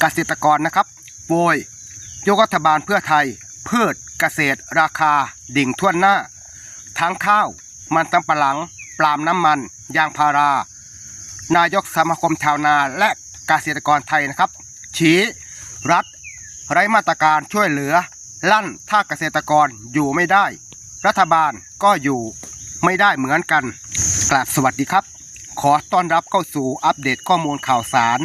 เกษตรกรนะครับโวยยกรัฐบาลเพื่อไทย พืชเกษตร ราคา ดิ่งท่วนหน้า ทั้งข้าว มันสำปะหลัง ปล์มน้ำมัน ยางพารา นายกสมาคมชาวนาและเกษตรกรไทยนะครับ ชี้รัฐ ไร้มาตรการช่วยเหลือ ลั่นถ้าเกษตรกรอยู่ไม่ได้ รัฐบาลก็อยู่ไม่ได้เหมือนกันกราบสวัสดีครับ ขอต้อนรับเข้าสู่อัปเดตข้อมูลข่าวสาร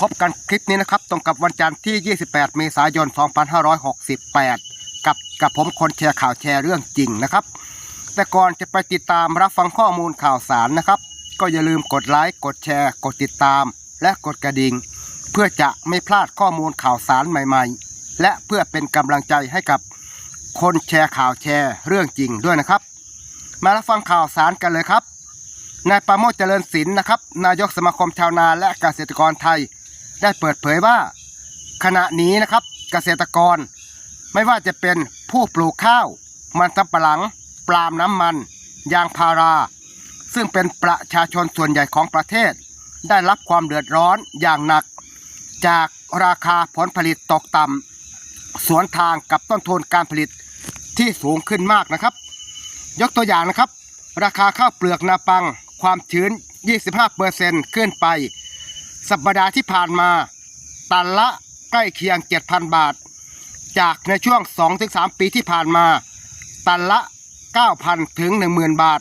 พบกันคลิปนี้นะครับ ตรงกับวันจันทร์ที่ 28 เมษายน 2568 กับกับผมคนแชร์ข่าวแชร์เรื่องจริงนะครับ แต่ก่อนจะไปติดตามรับฟังข้อมูลข่าวสารนะครับ ก็อย่าลืมกดไลค์กดแชร์ กดติดตาม และกดกระดิ่ง เพื่อจะไม่พลาดข้อมูลข่าวสารใหม่ ๆ และเพื่อเป็นกำลังใจให้กับคนแชร์ข่าวแชร์เรื่องจริงด้วยนะครับ มารับฟังข่าวสารกันเลยครับนายปราโมชเจริญศิลป์นะครับ นายกสมาคมชาวนาและเกษตรกรไทย ได้เปิดเผยว่า ขณะนี้นะครับเกษตรกร ไม่ว่าจะเป็นผู้ปลูกข้าว มันสำปะหลัง ปาล์มน้ำมัน ยางพารา ซึ่งเป็นประชาชนส่วนใหญ่ของประเทศ ได้รับความเดือดร้อนอย่างหนัก จากราคาผลผลิตตกต่ำสวนทางกับต้นทุนการผลิตที่สูงขึ้นมากนะครับ ยกตัวอย่างนะครับ ราคาข้าวเปลือกนาปังความชื้น 25%ขึ้นไป สัปดาห์ที่ผ่านมา ตันละใกล้เคียง 7,000 บาท จากในช่วง 2-3 ปีที่ผ่านมา ตันละ 9,000 ถึง 10,000 บาท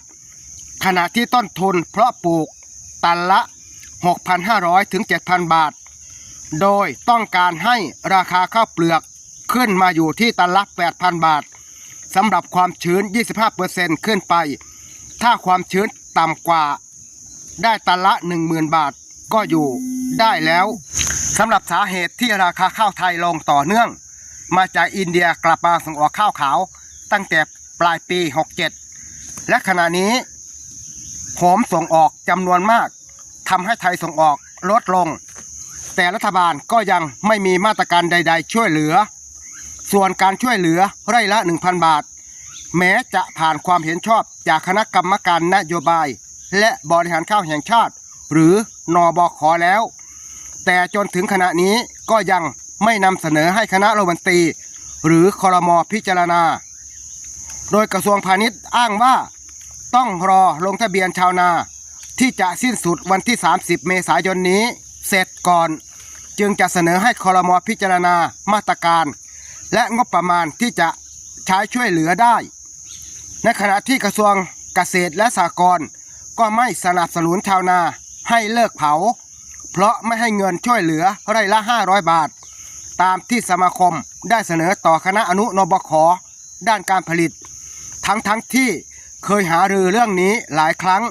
ขณะที่ต้นทุนเพราะปลูก ตันละ 6,500 ถึง 7,000 บาท โดยต้องการให้ราคาข้าวเปลือกขึ้นมาอยู่ที่ตันละ 8,000 บาทสำหรับความชื้น 25%ขึ้นไป ถ้าความชื้นต่ำกว่า ได้ตันละ 10,000 บาท ก็อยู่ได้แล้วสำหรับสาเหตุที่ราคาข้าวไทยลงต่อเนื่อง มาจากอินเดียกลับมาส่งออกข้าวขาว ตั้งแต่ปลายปี 67 และขณะนี้โหมส่งออกจำนวนมากทำให้ไทยส่งออกลดลง แต่รัฐบาลก็ยังไม่มีมาตรการใด ๆ ช่วยเหลือ ส่วนการช่วยเหลือไร่ละ 1,000 บาท แม้จะผ่านความเห็นชอบจากคณะกรรมการนโยบาย และบริหารข้าวแห่งชาติ หรือนอบขอแล้ว แต่จนถึงขณะนี้ก็ยังไม่นำเสนอให้คณะรัฐมนตรี หรือคอรมอพิจารณา โดยกระทรวงพาณิชย์อ้างว่าต้องรอลงทะเบียนชาวนา ที่จะสิ้นสุดวันที่ 30 เมษายนนี้ เสร็จก่อน จึงจะเสนอให้คอรมอพิจารณามาตรการ และงบประมาณที่จะใช้ช่วยเหลือได้ ในขณะที่กระทรวงเกษตรและสหกรณ์ก็ไม่สนับสนุนชาวนา ให้เลิกเผา เพราะไม่ให้เงินช่วยเหลือไร่ละ 500 บาท ตามที่สมาคมได้เสนอต่อคณะอนุนบขด้านการผลิต ทั้งทั้งที่เคยหารือเรื่องนี้หลายครั้ง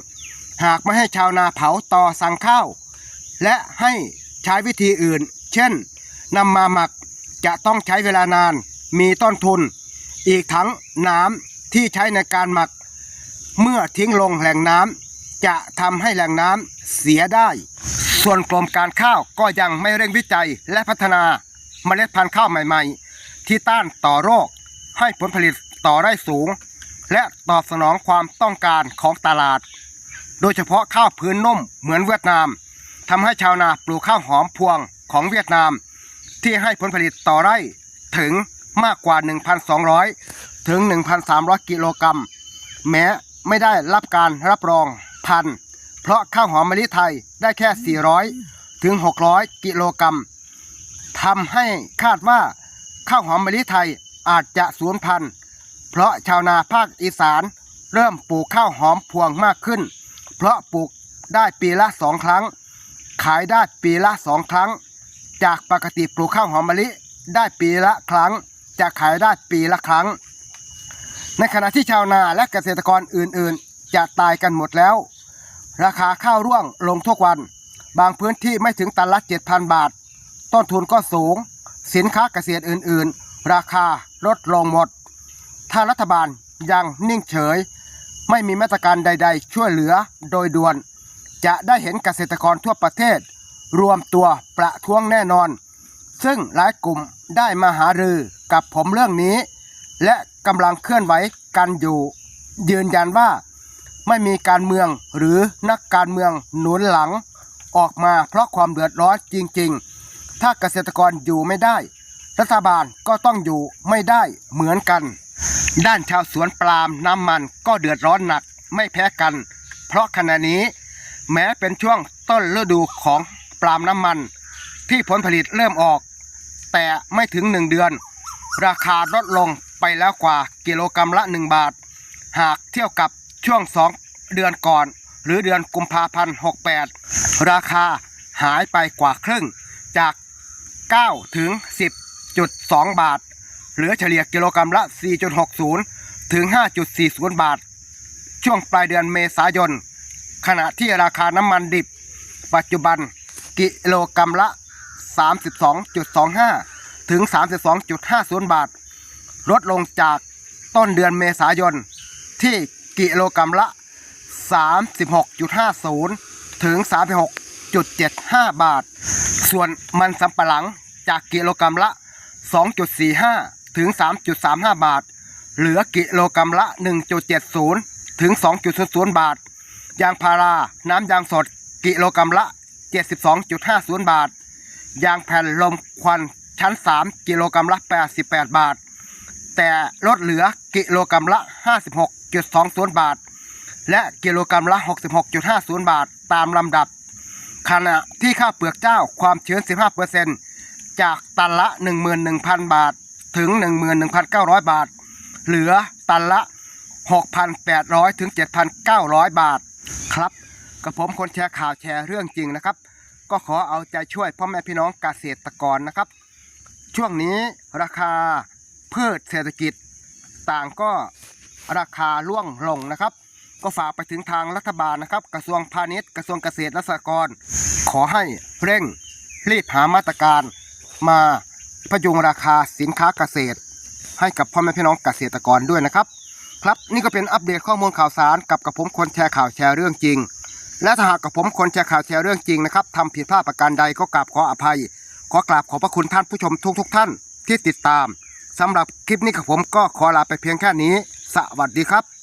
หากไม่ให้ชาวนาเผาต่อสั่งข้าว และให้ใช้วิธีอื่น เช่นนำมาหมักจะต้องใช้เวลานานมีต้นทุน อีกทั้งน้ำที่ใช้ในการหมัก เมื่อทิ้งลงแหล่งน้ำ จะทำให้แหล่งน้ำเสียได้ ส่วนกรมการข้าวก็ยังไม่เร่งวิจัยและพัฒนาเมล็ดพันธุ์ข้าวใหม่ๆ ที่ต้านต่อโรค ให้ผลผลิตต่อได้สูง และตอบสนองความต้องการของตลาด โดยเฉพาะข้าวพื้นนุ่มเหมือนเวียดนามทำให้ชาวนาปลูกข้าวหอมพวงของเวียดนาม ที่ให้ผลผลิตต่อไร่ถึงมากกว่า 1,200 ถึง 1,300 กิโลกรัมแม้ไม่ได้รับการรับรอง พัน เพราะข้าวหอมมะลิไทยได้แค่ 400 ถึง 600 กิโลกรัมทำให้คาดว่าข้าวหอมมะลิไทยอาจจะสูญพันธุ์ เพราะชาวนาภาคอีสานเริ่มปลูกข้าวหอมพวงมากขึ้น เพราะปลูกได้ปีละสองครั้ง ขายได้ปีละสองครั้ง จากปกติปลูกข้าวหอมมะลิได้ปีละครั้ง จะขายได้ปีละครั้ง ในขณะที่ชาวนาและเกษตรกรอื่นๆ จะตายกันหมดแล้ว ราคาข้าวร่วงลงทุกวัน บางพื้นที่ไม่ถึงตันละ 7,000 บาท ต้นทุนก็สูง สินค้าเกษตรอื่น ๆ ราคาลดลงหมด ถ้ารัฐบาลยังนิ่งเฉย ไม่มีมาตรการใด ๆ ช่วยเหลือโดยด่วน จะได้เห็นเกษตรกรทั่วประเทศ รวมตัวประท้วงแน่นอน ซึ่งหลายกลุ่มได้มาหารือกับผมเรื่องนี้ และกำลังเคลื่อนไหวกันอยู่ ยืนยันว่า ไม่มีการเมืองหรือนักการเมืองหนุนหลังออกมาเพราะความเดือดร้อนจริง ๆ ถ้าเกษตรกรอยู่ไม่ได้ รัฐบาลก็ต้องอยู่ไม่ได้เหมือนกัน ด้านชาวสวนปาล์มน้ำมันก็เดือดร้อนหนักไม่แพ้กัน เพราะขณะนี้ แม้เป็นช่วงต้นฤดูของปาล์มน้ำมัน ที่ผลผลิตเริ่มออก แต่ไม่ถึง1เดือน ราคาลดลงไปแล้วกว่ากิโลกรรัมละ 1 บาท หากเทียบกับ ช่วง 2 เดือนก่อน หรือเดือนกุมภาพันธ์68 ราคาหายไปกว่าครึ่งจาก 9 ถึง 10.2 บาท เหลือเฉลี่ยกิโลกรรัมละ 4.60 ถึง 5.40 บาท ช่วงปลายเดือนเมษายน ขณะที่ราคาน้ำมันดิบ ปัจจุบันกิโลกรรัมละ 32.25 ถึง 32.50 บาท ลดลงจากต้นเดือนเมษายนที่ กิโลกรรัมละ 36.50 ถึง 36.75 บาท ส่วนมันสำปะหลังจากกิโลกรรัมละ 2.45 ถึง 3.35 บาท เหลือกิโลกรรัมละ 1.70 ถึง 2.00 บาท ยางพารา น้ำยางสด กิโลกรรัมละ 72.50 บาท ยางแผ่นลมควันชั้น 3 กิโลกรรัมละ 88 บาท แต่ลดเหลือกิโลกรรัมละ 2.00บาท และกิโลกรรัมละ 66.50 บาท ตามลำดับ ขณะที่ข้าวเปลือกเจ้าความชื้น 15%จากตันละ 11,000 บาท ถึง 11,900 บาท เหลือตันละ 6,800 ถึง 7,900 บาท ครับกับผมคนแชร์ข่าวแชร์เรื่องจริงนะครับ ก็ขอเอาใจช่วยพ่อแม่พี่น้องเกษตรกรนะครับ ช่วงนี้ราคาพืชเศรษฐกิจต่างก็ ราคาล่วงลงนะครับ ก็ฝากไปถึงทางรัฐบาลนะครับ กระทรวงพาณิชย์กระทรวงเกษตรและสหกรณ์ขอให้เร่งรีบหามาตรการมาพยุงราคาสินค้าเกษตร ให้กับพ่อแม่พี่น้องเกษตรกรด้วยนะครับ ครับนี่ก็เป็นอัปเดตข้อมูลข่าวสารกับกับผมคนแชร์ข่าวแชร์เรื่องจริง และถ้าหากกับผมคนแชร์ข่าวแชร์เรื่องจริงนะครับทำผิดพลาดประการใดก็กราบขออภัย ขอกราบขอบพระคุณท่านผู้ชมทุกๆทท่านที่ติดตามสำหรับคลิปนี้กับผมก็ขอลาไปเพียงแค่นี้ สวัสดีครับ